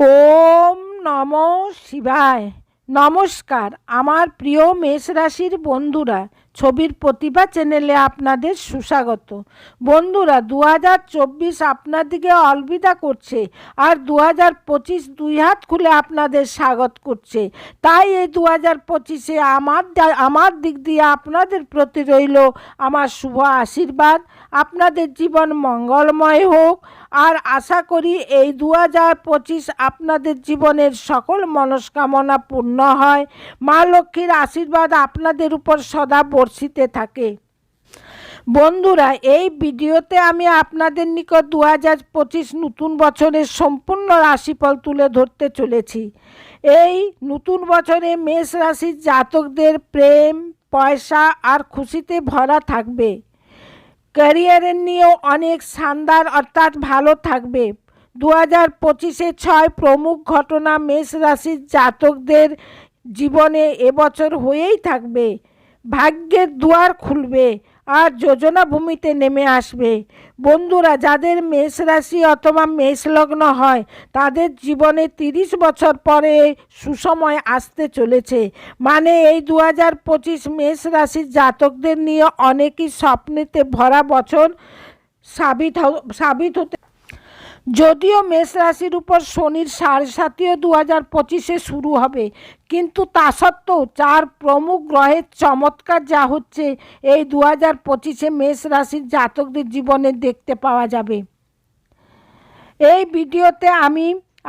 ওম নম শিবায়। নমস্কার, আমার প্রিয় মেষ রাশির বন্ধুরা, ছবির প্রতিভা চ্যানেলে আপনাদের সুস্বাগত। বন্ধুরা দু হাজার চব্বিশ আপনার দিকে অলবিদা করছে আর দু হাজার পঁচিশ দুই হাত খুলে আপনাদের স্বাগত করছে। তাই এই দু হাজার পঁচিশে আমার আমার দিক দিয়ে আপনাদের প্রতি রইল আমার শুভ আশীর্বাদ। আপনাদের জীবন মঙ্গলময় হোক। আর আশা করি এই দু হাজার পঁচিশ আপনাদের জীবনের সকল মনস্কামনা পূর্ণ হয়। মা লক্ষ্মীর আশীর্বাদ আপনাদের উপর সদা বর্ষিতে থাকে। বন্ধুরা, এই ভিডিওতে আমি আপনাদের নিকট দু হাজার পঁচিশ নতুন বছরের সম্পূর্ণ রাশিফল তুলে ধরতে চলেছি। এই নতুন বছরে মেষ রাশির জাতকদের প্রেম, পয়সা আর খুশিতে ভরা থাকবে। ক্যারিয়ারের নিয়েও অনেক শানদার, অর্থাৎ ভালো থাকবে। দু হাজার পঁচিশে ছয় প্রমুখ ঘটনা মেষ রাশির জাতকদের জীবনে এবছর হয়েই থাকবে। ভাগ্যের দুয়ার খুলবে। আর যোজনা ভূমিতে নেমে আসবে। বন্ধুরা, যাদের মেষ রাশি অথবা মেষ লগ্ন হয়, তাদের জীবনে তিরিশ বছর পরে সুসময় আসতে চলেছে। মানে এই দু হাজার পঁচিশ মেষ রাশির জাতকদের নিয়ে অনেকই স্বপ্নেতে ভরা বছর সাবিত সাবিত হতে যদিও মেষ রাশির উপর শনির সাড়ে সাতিও দু হাজার পঁচিশে শুরু হবে, কিন্তু তা সত্ত্বেও চার প্রমুখ গ্রহের চমৎকার যা হচ্ছে, এই দু হাজার পঁচিশে মেষ রাশির জাতকদের জীবনে দেখতে পাওয়া যাবে। এই ভিডিওতে আমি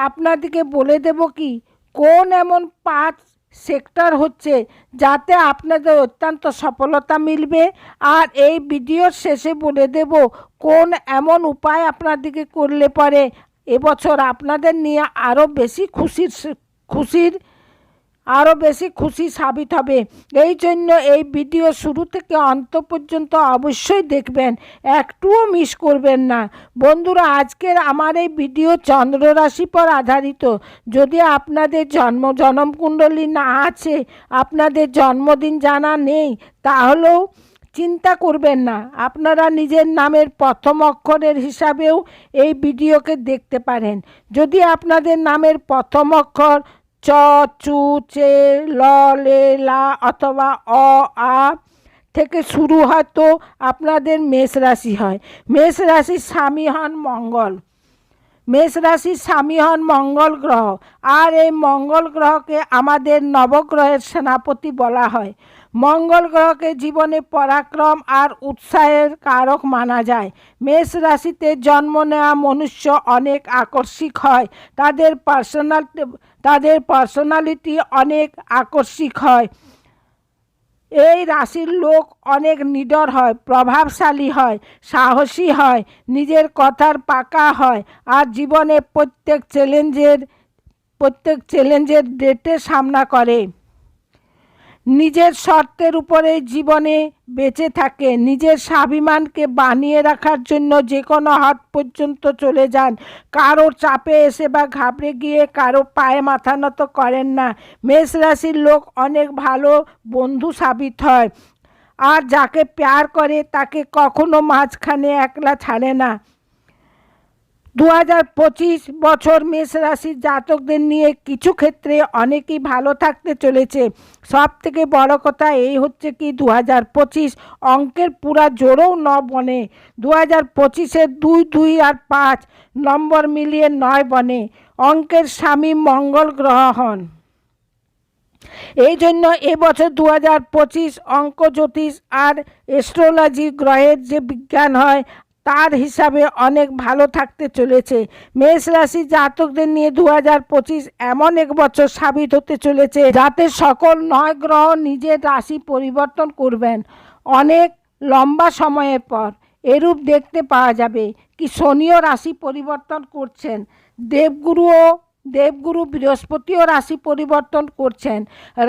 আপনাদেরকে বলে দেব কি, কোন এমন পাঁচ সেক্টর হচ্ছে যাতে আপনাদের অত্যন্ত সফলতা মিলবে। আর এই ভিডিওর শেষে বলে দেব, কোন এমন উপায় আপনাদেরকে করলে পরে এবছর আপনাদের নিয়ে আরও বেশি খুশির খুশির আরও বেশি খুশি সাবিত হবে। এই জন্য এই ভিডিও শুরু থেকে অন্ত পর্যন্ত অবশ্যই দেখবেন। একটুও মিস করবেন না। বন্ধুরা, আজকের আমার এই ভিডিও চন্দ্র রাশি পর আধারিত। যদি আপনাদের জন্ম, জনমকুণ্ডলী না আছে, আপনাদের জন্মদিন জানা নেই, তাহলেও চিন্তা করবেন না। আপনারা নিজের নামের প্রথম অক্ষরের হিসাবেও এই ভিডিওকে দেখতে পারেন। যদি আপনাদের নামের প্রথম অক্ষর চ, চু, চে, ল, লে, লা অথবা অ, আ থেকে শুরু হয় তো আপনাদের মেষ রাশি হয়। মেষ রাশির স্বামী হন মঙ্গল। মেষ রাশির স্বামী হন মঙ্গল গ্রহ। আর এই মঙ্গল গ্রহকে আমাদের নবগ্রহের সেনাপতি বলা হয়। মঙ্গল গ্রহকে জীবনে পরাক্রম আর উৎসাহের কারক মানা যায়। মেষ রাশিতে জন্ম নেওয়া মনুষ্য অনেক আকর্ষিক হয়। তাদের পার্সোনাল তাদের পার্সোনালিটি অনেক আকর্ষিক হয়। এই রাশির লোক অনেক নিডর হয়, প্রভাবশালী হয়, সাহসী হয়, নিজের কথার পাকা হয় আর জীবনে প্রত্যেক চ্যালেঞ্জের প্রত্যেক চ্যালেঞ্জের ডেটে সামনা করে। নিজের শর্তের উপরে জীবনে বেঁচে থাকে। নিজের স্বাভিমানকে বানিয়ে রাখার জন্য যে কোনো হাত পর্যন্ত চলে যান। কারও চাপে এসে বা ঘাবড়ে গিয়ে কারও পায়ে মাথা নত করেন না। মেষ রাশির লোক অনেক ভালো বন্ধু সাবিত হয় আর যাকে প্যার করে তাকে কখনো মাঝখানে একলা ছাড়ে না। দু পঁচিশ বছর মেষ রাশির জাতকদের নিয়ে কিছু ক্ষেত্রে অনেকেই ভালো থাকতে চলেছে। সব থেকে বড় কথা এই হচ্ছে কি দু হাজার পঁচিশ অঙ্কের পুরা জোরও ন বনে। দু হাজার পঁচিশের দুই দুই আর পাঁচ নম্বর মিলিয়ে নয় বনে। অঙ্কের স্বামী মঙ্গল গ্রহ হন। এই জন্য এবছর দু হাজার পঁচিশ অঙ্ক জ্যোতিষ আর অ্যাস্ট্রোলজি গ্রহের যে বিজ্ঞান হয় তার হিসাবে অনেক ভালো থাকতে চলেছে। মেষ রাশি জাতকদের নিয়ে দু হাজার পঁচিশ এমন এক বছর সাবিত হতে চলেছে, যাতে সকল নয় গ্রহ নিজের রাশি পরিবর্তন করবেন। অনেক লম্বা সময়ের পর এরূপ দেখতে পাওয়া যাবে কি শনিও রাশি পরিবর্তন করছেন। দেবগুরুও দেবগুরু বৃহস্পতিও রাশি পরিবর্তন করছেন,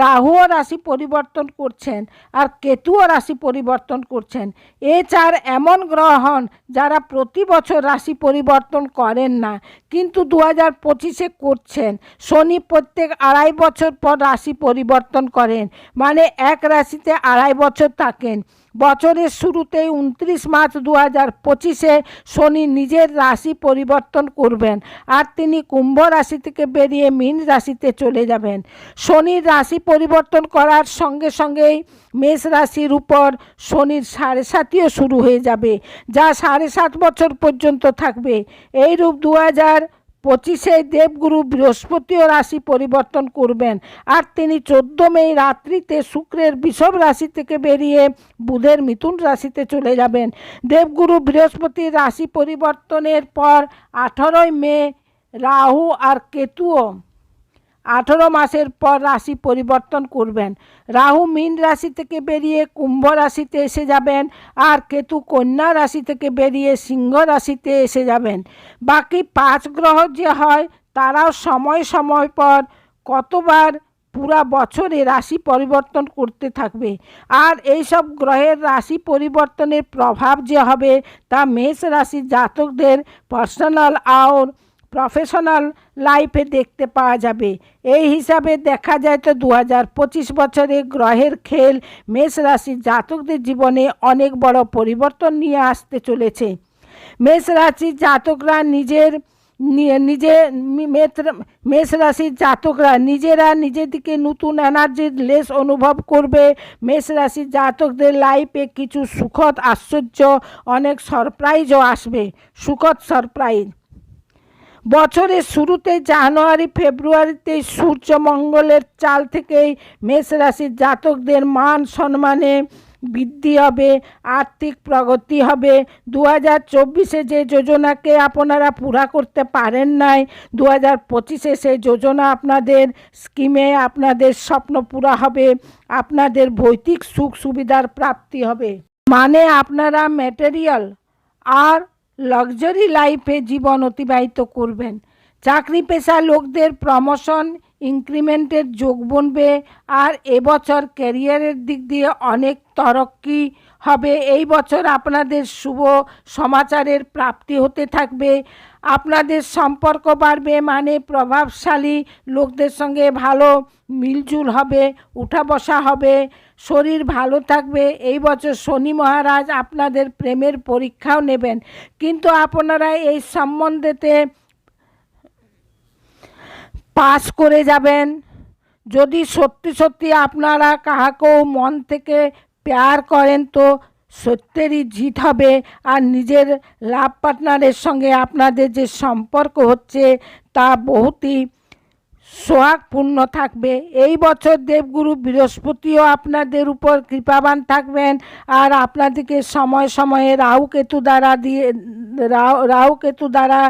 রাহুও রাশি পরিবর্তন করছেন আর কেতুও রাশি পরিবর্তন করছেন। এ চার এমন গ্রহণ যারা প্রতি বছর রাশি পরিবর্তন করেন না, কিন্তু দু হাজার পঁচিশে করছেন। শনি প্রত্যেক আড়াই বছর পর রাশি পরিবর্তন করেন মানে এক রাশিতে আড়াই বছর থাকেন। বছরের শুরুতেই উনত্রিশ মার্চ দু হাজার পঁচিশে শনি নিজের রাশি পরিবর্তন করবেন আর তিনি কুম্ভ রাশি থেকে বেরিয়ে মীন রাশিতে চলে যাবেন। শনির রাশি পরিবর্তন করার সঙ্গে সঙ্গেই মেষ রাশির উপর শনির সাড়ে সাতিও শুরু হয়ে যাবে, যা সাড়ে সাত বছর পর্যন্ত থাকবে। এইরূপ দু হাজার পঁচিশে দেবগুরু বৃহস্পতিও রাশি পরিবর্তন করবেন। আর তিনি চোদ্দ মে রাত্রিতে শুক্রের বিষব রাশি থেকে বেরিয়ে বুধের মিথুন রাশিতে চলে যাবেন। দেবগুরু বৃহস্পতির রাশি পরিবর্তনের পর আঠারোই মে রাহু আর কেতুও আঠেরো মাসের পর রাশি পরিবর্তন করবেন। রাহু মীন রাশি থেকে বেরিয়ে কুম্ভ রাশিতে এসে যাবেন আর কেতু কন্যা রাশি থেকে বেরিয়ে সিংহ রাশিতে এসে যাবেন। বাকি পাঁচ গ্রহ যে হয়, তারাও সময় সময় পর কতবার পুরা বছরে রাশি পরিবর্তন করতে থাকবে। আর এই সব গ্রহের রাশি পরিবর্তনের প্রভাব যে হবে, তা মেষ রাশির জাতকদের পার্সোনাল আর প্রফেশনাল লাইফে দেখতে পাওয়া যাবে। এই হিসাবে দেখা যায় তো দু হাজার পঁচিশ বছরে গ্রহের খেল, মেষ রাশির জাতকদের জীবনে অনেক বড় পরিবর্তন নিয়ে আসতে চলেছে। মেষ রাশির জাতকরা নিজের নিজে মেষ রাশির জাতকরা নিজেরা নিজেদিকে নতুন এনার্জির লেস অনুভব করবে। মেষ রাশির জাতকদের লাইফে কিছু সুখদ আশ্চর্য, অনেক সারপ্রাইজও আসবে। সুখদ সারপ্রাইজ বছরের শুরুতে জানুয়ারি, ফেব্রুয়ারিতে সূর্যমঙ্গলের চাল থেকেই মেষ রাশির জাতকদের মান সম্মানে বৃদ্ধি হবে, আর্থিক প্রগতি হবে। দু হাজার চব্বিশে যে যোজনাকে আপনারা পুরা করতে পারেন নাই দু হাজার পঁচিশে সেই যোজনা আপনাদের স্কিমে আপনাদের স্বপ্ন পুরা হবে, আপনাদের ভৌতিক সুখ সুবিধার প্রাপ্তি হবে। মানে আপনারা ম্যাটেরিয়াল আর লাক্সারি লাইফে জীবন অতিবাহিত করবেন। চাকরি পেশা লোকদের প্রমোশন ইনক্রিমেন্টের যোগ বনবে আর এবছর ক্যারিয়ারের দিক দিয়ে অনেক তরক্কি হবে। এই বছর আপনাদের শুভ সমাচারের প্রাপ্তি হতে থাকবে। আপনাদের সম্পর্ক বাড়বে মানে প্রভাবশালী লোকদের সঙ্গে ভালো মিলজুল হবে, উঠা বসা হবে, শরীর ভালো থাকবে। এই বছর শনি মহারাজ আপনাদের প্রেমের পরীক্ষাও নেবেন। কিন্তু আপনারা এই সম্বন্ধেতে পাস করে যাবেন। যদি সত্যি সত্যি আপনারা কাহাকেও মন থেকে প্যার করেন তো সত্যেরই জিত হবে। আর নিজের লাভ পার্টনারের সঙ্গে আপনাদের যে সম্পর্ক হচ্ছে, তা বহুতই সোহাগপূর্ণ থাকবে। এই বছর দেবগুরু বৃহস্পতিও আপনাদের উপর কৃপাবান থাকবেন। আর আপনাদেরকে সময় সময়ে রাহু কেতু দ্বারা দিয়ে রাহু কেতু দ্বারা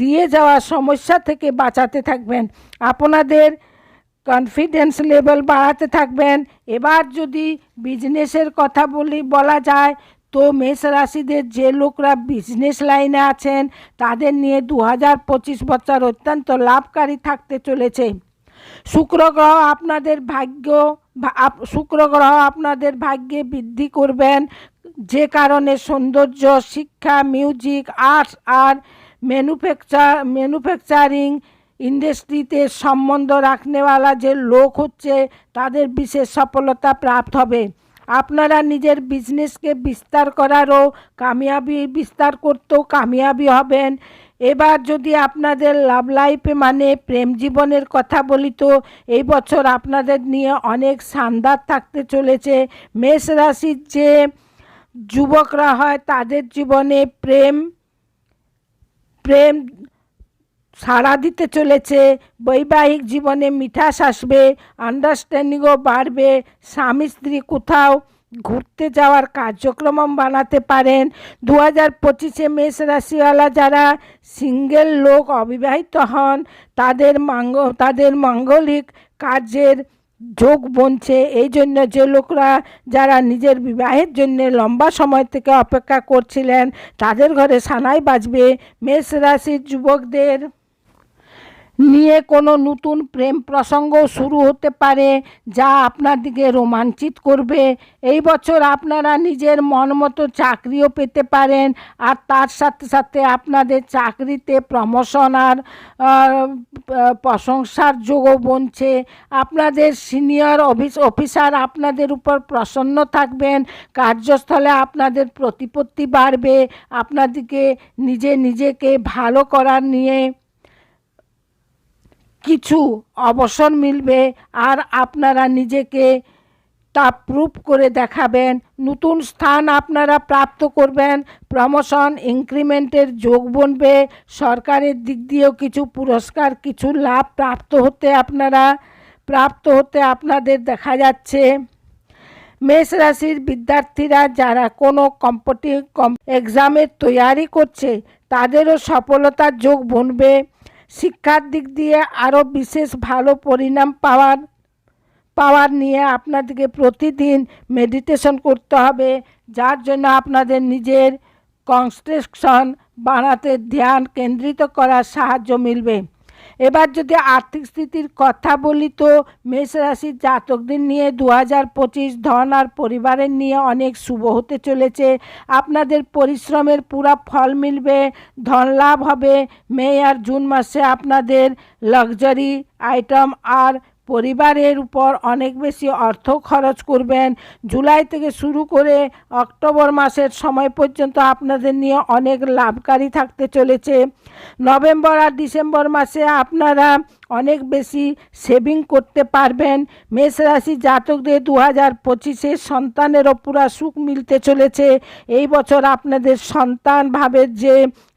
দিয়ে যাওয়া সমস্যা থেকে বাঁচাতে থাকবেন। আপনাদের কনফিডেন্স লেভেল বাড়াতে থাকবেন। এবার যদি বিজনেসের কথা বলি, বলা যায়, তো মেষ রাশিদের যে লোকরা বিজনেস লাইনে আছেন, তাদের নিয়ে দু হাজার পঁচিশ বছর অত্যন্ত লাভকারী থাকতে চলেছে। শুক্র গ্রহ আপনাদের ভাগ্য শুক্র গ্রহ আপনাদের ভাগ্যে বৃদ্ধি করবেন। যে কারণে সৌন্দর্য, শিক্ষা মিউজিক আর্টস আর ম্যানুফ্যাকচার ম্যানুফ্যাকচারিং ইন্ডাস্ট্রিতে সম্বন্ধ রাখনেওয়ালা যে লোক হচ্ছে, তাদের বিশেষ সফলতা প্রাপ্ত হবে। আপনারা নিজের বিজনেসকে বিস্তার করারও কামিয়াবি বিস্তার করতেও কামিয়াবি হবেন। এবার যদি আপনাদের লাভ লাইফে মানে প্রেম জীবনের কথা বলি তো, এই বছর আপনাদের নিয়ে অনেক শানদার থাকতে চলেছে। মেষ রাশির যে যুবকরা হয়, তাদের জীবনে প্রেম প্রেম সাড়া দিতে চলেছে। বৈবাহিক জীবনে মিঠাস আসবে আন্ডারস্ট্যান্ডিংও বাড়বে। স্বামী স্ত্রী কোথাও ঘুরতে যাওয়ার কার্যক্রম বানাতে পারেন। দু হাজার পঁচিশে মেষ রাশিওয়ালা যারা সিঙ্গেল লোক অবিবাহিত হন, তাদের মাঙ্গ, তাদের মাঙ্গলিক কাজের যোগ বনছে। এই জন্য যে লোকরা যারা নিজের বিবাহের জন্য লম্বা সময় থেকে অপেক্ষা করছিলেন, তাদের ঘরে সানাই বাজবে। মেষ রাশির যুবকদের নিয়ে কোনো নতুন প্রেম প্রসঙ্গ শুরু হতে পারে যা আপনাদিকে রোমাঞ্চিত করবে। এই বছর আপনারা নিজের মন মতো চাকরিও পেতে পারেন আর তার সাথে সাথে আপনাদের চাকরিতে প্রমোশন আর প্রশংসার যোগও বনছে। আপনাদের সিনিয়র অফিস অফিসার আপনাদের উপর প্রসন্ন থাকবেন। কার্যস্থলে আপনাদের প্রতিপত্তি বাড়বে। আপনাদেরকে নিজে নিজেকে ভালো করার নিয়ে কিছু অবসর মিলবে আর আপনারা নিজেকে তা প্রুভ করে দেখাবেন। নতুন স্থান আপনারা প্রাপ্ত করবেন। প্রমোশন, ইনক্রিমেন্টের যোগ বনবে। সরকারের দিক দিয়েও কিছু পুরস্কার, কিছু লাভ প্রাপ্ত হতে আপনারা, প্রাপ্ত হতে আপনাদের দেখা যাচ্ছে। মেষ রাশির বিদ্যার্থীরা যারা কোনো কম্পিটিভ এক্সামের তৈয়ারি করছে, তাদেরও সফলতার যোগ বনবে। শিক্ষার দিক দিয়ে আরও বিশেষ ভালো পরিণাম পাওয়ার পাওয়ার নিয়ে আপনাদেরকে প্রতিদিন মেডিটেশন করতে হবে, যার জন্য আপনাদের নিজের কনস্ট্রাকশন বানাতে ধ্যান কেন্দ্রিত করার সাহায্য মিলবে। এবার যদি আর্থিক স্থিতির কথা বলি তো মেষ রাশির জাতকদের নিয়ে দু হাজার পঁচিশ ধন আর পরিবারের নিয়ে অনেক শুভ হতে চলেছে। আপনাদের পরিশ্রমের পুরা ফল মিলবে, ধন লাভ হবে। মে আর জুন মাসে আপনাদের লাক্সারি আইটেম আর পরিবারের উপর অনেক বেশি অর্থ খরচ করবেন। জুলাই থেকে শুরু করে অক্টোবর মাসের সময় পর্যন্ত আপনাদের নিয়ে অনেক লাভকারী থাকতে চলেছে। নভেম্বর আর ডিসেম্বর মাসে আপনারা অনেক বেশি সেভিং করতে পারবেন। মেষ রাশি জাতকদের দু হাজার পঁচিশে সন্তানেরও পুরা সুখ মিলতে চলেছে। এই বছর আপনাদের সন্তান ভাবের যে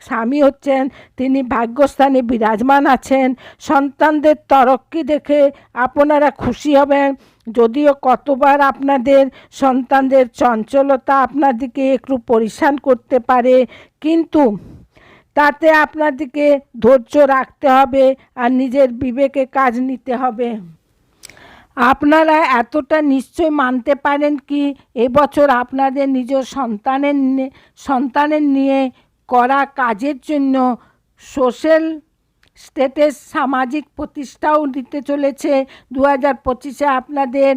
স্বামী হচ্ছেন, তিনি ভাগ্যস্থানে বিরাজমান আছেন। সন্তানদের তরক্কি দেখে আপনারা খুশি হবেন। যদিও কতবার আপনাদের সন্তানদের চঞ্চলতা আপনাদেরকে একটু পরিশান করতে পারে, কিন্তু তাতে আপনাদেরকে ধৈর্য রাখতে হবে আর নিজের বিবেকে কাজ নিতে হবে। আপনারা এতটা নিশ্চয় মানতে পারেন কি এবছর আপনাদের নিজ সন্তানের সন্তানের নিয়ে করা কাজের জন্য সোশ্যাল স্টেটাস সামাজিক প্রতিষ্ঠাও দিতে চলেছে। দু হাজার পঁচিশে আপনাদের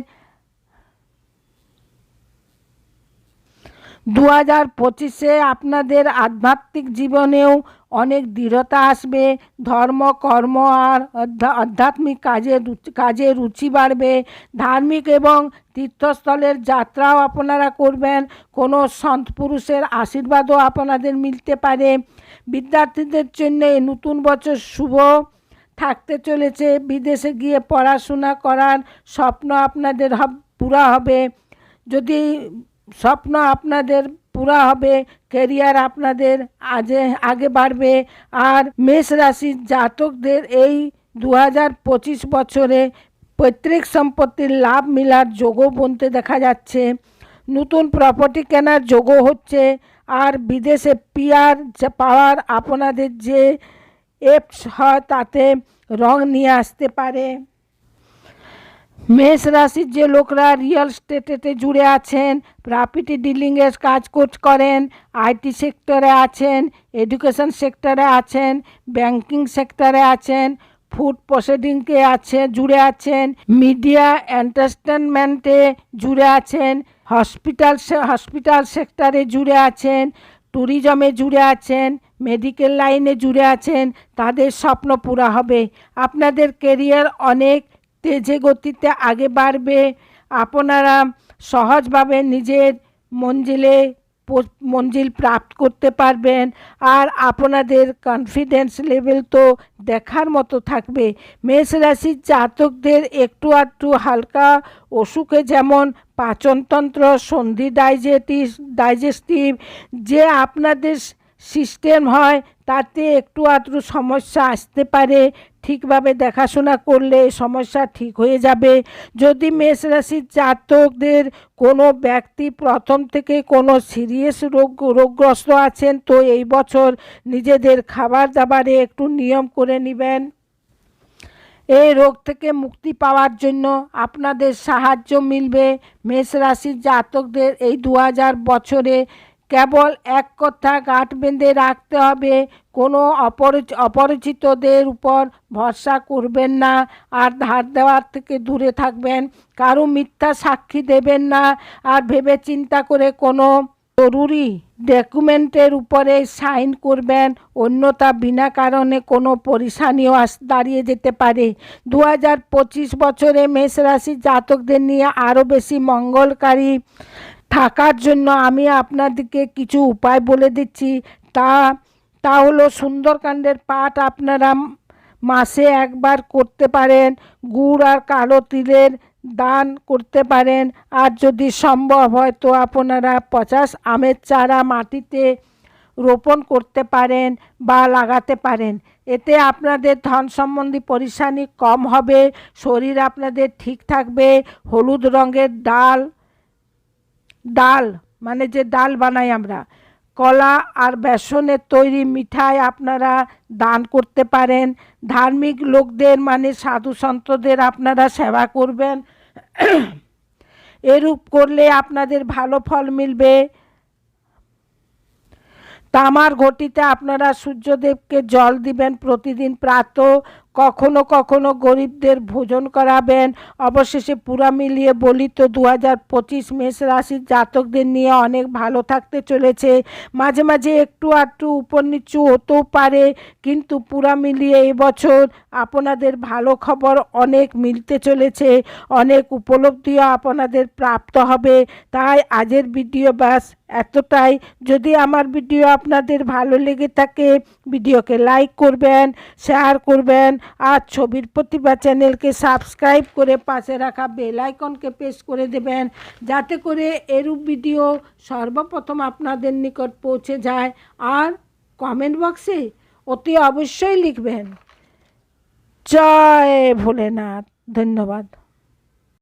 দু হাজার পঁচিশে আপনাদের আধ্যাত্মিক জীবনেও অনেক দৃঢ়তা আসবে, ধর্ম, কর্ম আর আধ্যাত্মিক কাজে কাজে রুচি বাড়বে। ধার্মিক এবং তীর্থস্থলের যাত্রাও আপনারা করবেন। কোনো সন্ত পুরুষের আশীর্বাদও আপনাদের মিলতে পারে। বিদ্যার্থীদের জন্য নতুন বছর শুভ। থাকতে চলেছে, বিদেশে গিয়ে পড়াশোনা করার স্বপ্ন আপনাদের পুরা হবে। যদি স্বপ্ন আপনাদের পুরা হবে কেরিয়ার আপনাদের আজে, আগে বাড়বে। আর মেষ রাশির জাতকদের এই দু হাজার পঁচিশ বছরে পৈতৃক সম্পত্তির লাভ মিলার যোগও বনতে দেখা যাচ্ছে। নতুন প্রপার্টি কেনার যোগও হচ্ছে। আর বিদেশে পিয়ার পাওয়ার আপনাদের যে এপস হয়, তাতে রং নিয়ে আসতে পারে। মেষ রাশির যে লোকরা রিয়েল স্টেটেতে জুড়ে আছেন প্রপার্টি ডিলিংয়ের কাজ কোচ করেন আইটি সেক্টরে আছেন এডুকেশন সেক্টরে আছেন ব্যাংকিং সেক্টরে আছেন ফুড প্রসেডিংকে আছে জুড়ে আছেন মিডিয়া এন্টারটেনমেন্টে জুড়ে আছেন হসপিটাল হসপিটাল সেক্টরে জুড়ে আছেন ট্যুরিজমে জুড়ে আছেন মেডিকেল লাইনে জুড়ে আছেন, তাদের স্বপ্ন পুরা হবে। আপনাদের কেরিয়ার অনেক তেজে গতিতে আগে বাড়বে, আপনারা সহজভাবে নিজের মঞ্জিলে মঞ্জিল প্রাপ্ত করতে পারবেন। আর আপনাদের কনফিডেন্স লেভেল তো দেখার মতো থাকবে। মেষ রাশির জাতকদের একটু আধটু হালকা অসুখে যেমন পাচনতন্ত্র, সন্ধি ডাইজেটিস, ডাইজেস্টিভ, যে আপনাদের সিস্টেম হয়, তাতে একটু আধটু সমস্যা আসতে পারে। ঠিকভাবে দেখাশোনা করলে সমস্যা ঠিক হয়ে যাবে। যদি মেষ রাশির জাতকদের কোনো ব্যক্তি প্রথম থেকে কোনো সিরিয়াস রোগ, রোগগ্রস্ত আছেন, তো এই বছর নিজেদের খাবার দাবারে একটু নিয়ম করে নেবেন। এই রোগ থেকে মুক্তি পাওয়ার জন্য আপনাদের সাহায্য মিলবে। মেষ রাশির জাতকদের এই দু হাজার বছরে কেবল এক কথা গাঁট বেঁধে রাখতে হবে, কোনো অপরিচ অপরিচিতদের উপর ভরসা করবেন না, আর ধার দেওয়ার থেকে দূরে থাকবেন, কারও মিথ্যা সাক্ষী দেবেন না, আর ভেবে চিন্তা করে কোনো জরুরি ডকুমেন্টের উপরে সাইন করবেন, অন্যতা বিনা কারণে কোনো পরিশানিও আস দাঁড়িয়ে যেতে পারে। দু হাজার পঁচিশ বছরে মেষ রাশি জাতকদের নিয়ে আরও বেশি মঙ্গলকারী থাকার জন্য আমি আপনাদেরকে কিছু উপায় বলে দিচ্ছি। তা তা হলো সুন্দরকাণ্ডের পাঠ আপনারা মাসে একবার করতে পারেন, গুড় আর কালো তিলের দান করতে পারেন। আর যদি সম্ভব হয় তো আপনারা পচাশ আমের চারা মাটিতে রোপণ করতে পারেন বা লাগাতে পারেন। এতে আপনাদের ধন সম্বন্ধী পরিশানি কম হবে, শরীর আপনাদের ঠিক থাকবে, হলুদ রঙের ডাল ডাল মানে যে ডাল বানাই আমরা। কলা আর বেসনের তৈরি মিঠাই আপনারা দান করতে পারেন। ধার্মিক লোকদের মানে সাধু সন্তদের আপনারা সেবা করবেন। এরূপ করলে আপনাদের ভালো ফল মিলবে। তামার ঘটিতে আপনারা সূর্যদেবকে জল দিবেন প্রতিদিন প্রাত। কখনো কখনো গরিবদের ভোজন করাবেন। অবশেষে পুরা মিলিয়ে বলি তো দু হাজার পঁচিশ মেষ রাশির জাতকদের নিয়ে অনেক ভালো থাকতে চলেছে। মাঝে মাঝে একটু আধটু উপর নিচু হতেও পারে, কিন্তু পুরা মিলিয়ে এবছর আপনাদের ভালো খবর অনেক মিলতে চলেছে। অনেক উপলব্ধিও আপনাদের প্রাপ্ত হবে। তাই আজের ভিডিও ব্যাস। এতটাই। যদি আমার ভিডিও আপনাদের ভালো লেগে থাকে, ভিডিওকে লাইক করবেন শেয়ার করবেন, আর ছবির প্রতিভা চ্যানেলকে সাবস্ক্রাইব করে পাশে রাখা বেল আইকনকে প্রেস করে দেবেন, যাতে করে এরূপ ভিডিও সর্বপ্রথম আপনাদের নিকট পৌঁছে যায়। আর কমেন্ট বক্সে অতি অবশ্যই লিখবেন। জয় ভোলেনাথ। ধন্যবাদ।